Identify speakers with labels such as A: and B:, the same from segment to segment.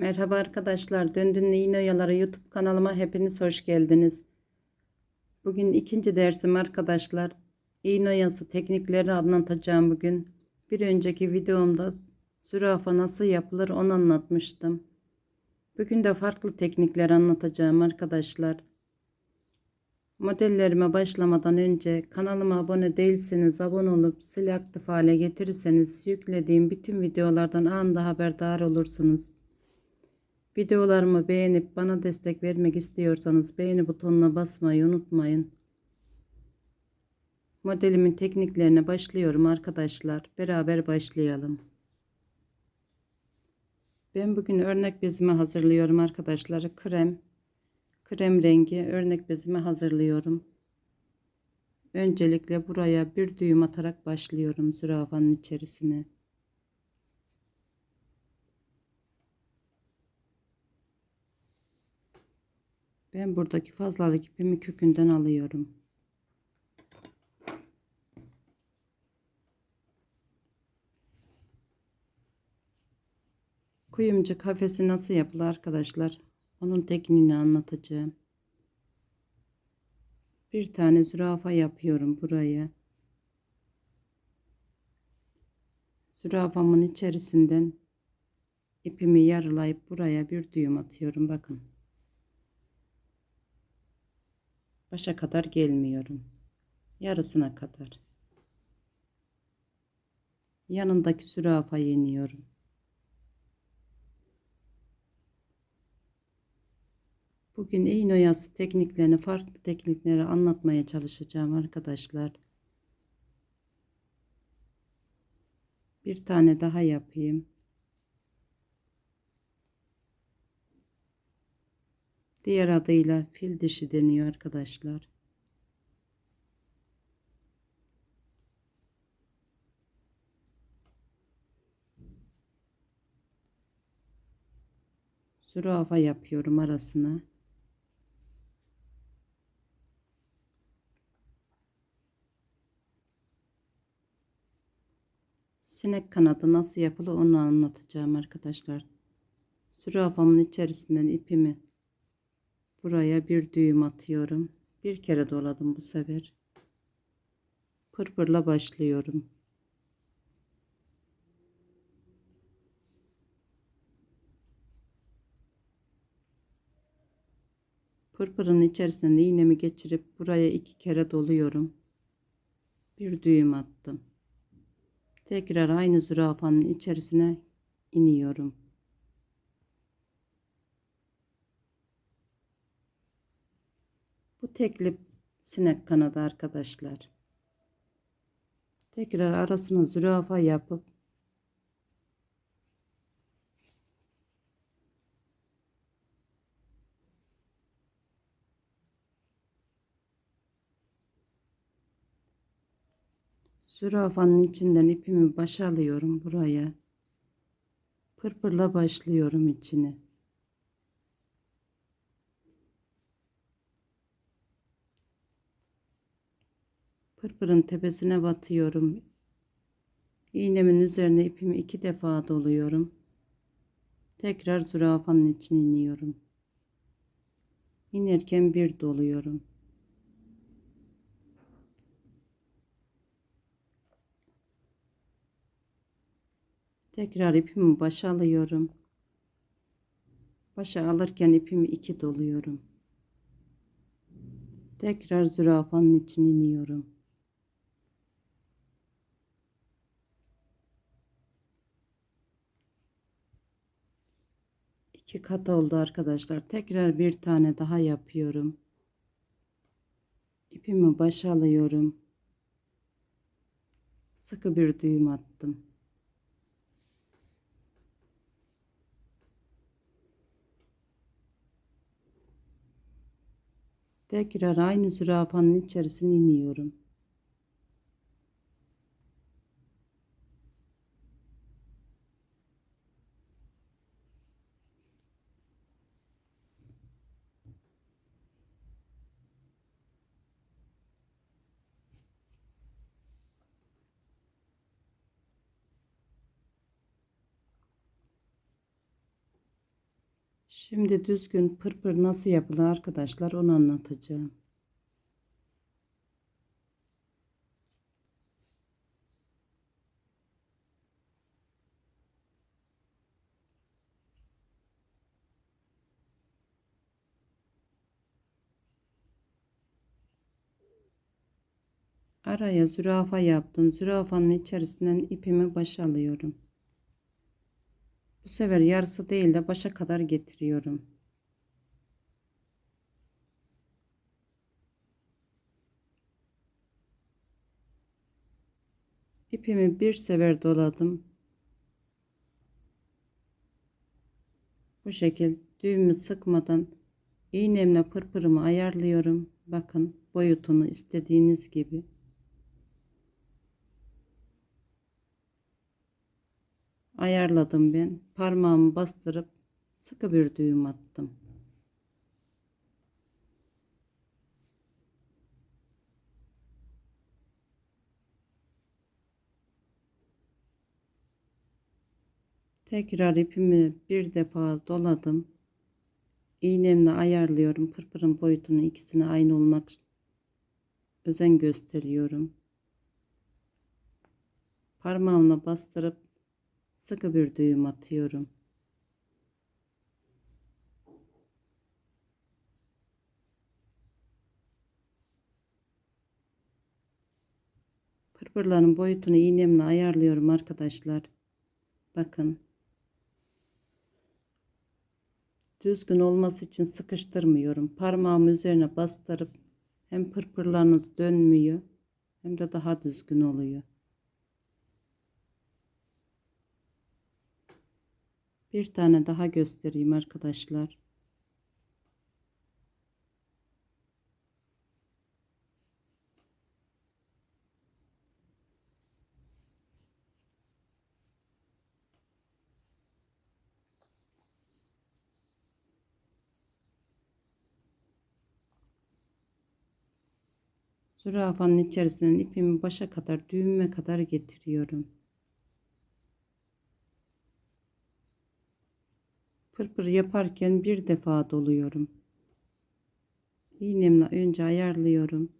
A: Merhaba arkadaşlar. Döndün İğne YouTube kanalıma hepiniz hoş geldiniz. Bugün ikinci dersim arkadaşlar. İğne teknikleri anlatacağım bugün. Bir önceki videomda zürafa nasıl yapılır onu anlatmıştım. Bugün de farklı teknikler anlatacağım arkadaşlar. Modellerime başlamadan önce kanalıma abone değilseniz abone olup zil aktif hale getirirseniz yüklediğim bütün videolardan anında haberdar olursunuz. Videolarımı beğenip bana destek vermek istiyorsanız beğeni butonuna basmayı unutmayın. Modelimin tekniklerine başlıyorum arkadaşlar. Beraber başlayalım. Ben bugün örnek bezimi hazırlıyorum arkadaşlar. Krem, krem rengi örnek bezimi hazırlıyorum. Öncelikle buraya bir düğüm atarak başlıyorum zürafanın içerisine. Ben buradaki fazlalık ipimi kökünden alıyorum. Kuyumcu kafesi nasıl yapılır arkadaşlar? Onun tekniğini anlatacağım. Bir tane zürafa yapıyorum buraya. Zürafamın içerisinden ipimi yarılayıp buraya bir düğüm atıyorum. Bakın. Başa kadar gelmiyorum. Yarısına kadar. Yanındaki zürafayı iniyorum. Bugün iğne oyası tekniklerini, farklı teknikleri anlatmaya çalışacağım arkadaşlar. Bir tane daha yapayım. Diğer adıyla fil dişi deniyor arkadaşlar. Zürafa yapıyorum arasına. Sinek kanadı nasıl yapılır onu anlatacağım arkadaşlar. Zürafamın içerisinden ipimi buraya bir düğüm atıyorum. Bir kere doladım bu sefer. Pırpırla başlıyorum. Pırpırın içerisine iğnemi geçirip buraya iki kere doluyorum. Bir düğüm attım. Tekrar aynı zürafanın içerisine iniyorum. Bu tekli sinek kanadı arkadaşlar. Tekrar arasına zürafa yapıp Zürafanın içinden ipimi başa alıyorum buraya. Pırpırla başlıyorum içine. Pırpırın tepesine batıyorum. İğnemin üzerine ipimi iki defa doluyorum. Tekrar zürafanın içine iniyorum. İnerken bir doluyorum. Tekrar ipimi başa alıyorum. Başa alırken ipimi iki doluyorum. Tekrar zürafanın içine iniyorum. İki kat oldu arkadaşlar. Tekrar bir tane daha yapıyorum. İpimi başa alıyorum. Sıkı bir düğüm attım. Tekrar aynı zürafanın içerisine iniyorum. Şimdi düzgün pırpır nasıl yapılır arkadaşlar onu anlatacağım. Araya zürafa yaptım. Zürafanın içerisinden ipimi başa alıyorum. Bu sefer yarısı değil de başa kadar getiriyorum. İpimi bir sefer doladım. Bu şekil düğümü sıkmadan iğnemle pırpırımı ayarlıyorum. Bakın boyutunu istediğiniz gibi. Ayarladım ben. Parmağımı bastırıp sıkı bir düğüm attım. Tekrar ipimi bir defa doladım. İğnemle ayarlıyorum. Pırpırın boyutunu ikisine aynı olmak özen gösteriyorum. Parmağımla bastırıp sıkı bir düğüm atıyorum. Pırpırların boyutunu iğnemle ayarlıyorum arkadaşlar. Bakın. Düzgün olması için sıkıştırmıyorum. Parmağımı üzerine bastırıp hem pırpırlarınız dönmüyor hem de daha düzgün oluyor. Bir tane daha göstereyim arkadaşlar. Zürafanın içerisinden ipimi başa kadar düğüme kadar getiriyorum. Pırpır yaparken bir defa doluyorum. İğnemle önce ayarlıyorum.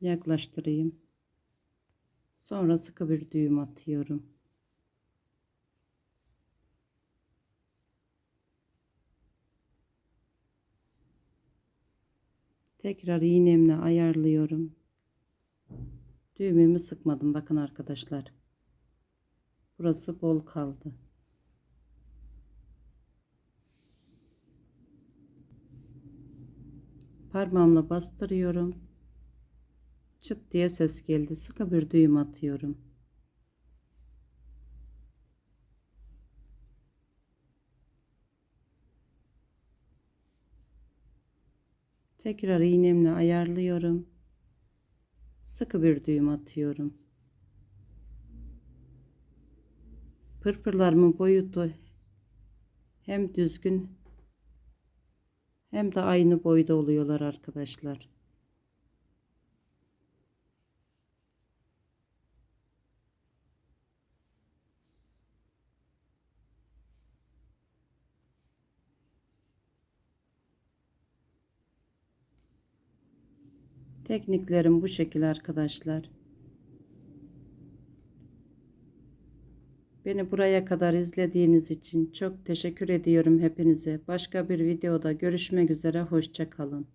A: Yaklaştırayım. Sonra sıkı bir düğüm atıyorum. Tekrar iğnemle ayarlıyorum. Düğümümü sıkmadım bakın arkadaşlar. Burası bol kaldı. Parmağımla bastırıyorum. Çıt diye ses geldi. Sıkı bir düğüm atıyorum. Tekrar iğnemle ayarlıyorum. Sıkı bir düğüm atıyorum. Pırpırlarımın boyutu hem düzgün hem de aynı boyda oluyorlar arkadaşlar. Tekniklerim bu şekilde arkadaşlar. Beni buraya kadar izlediğiniz için çok teşekkür ediyorum hepinize. Başka bir videoda görüşmek üzere. Hoşçakalın.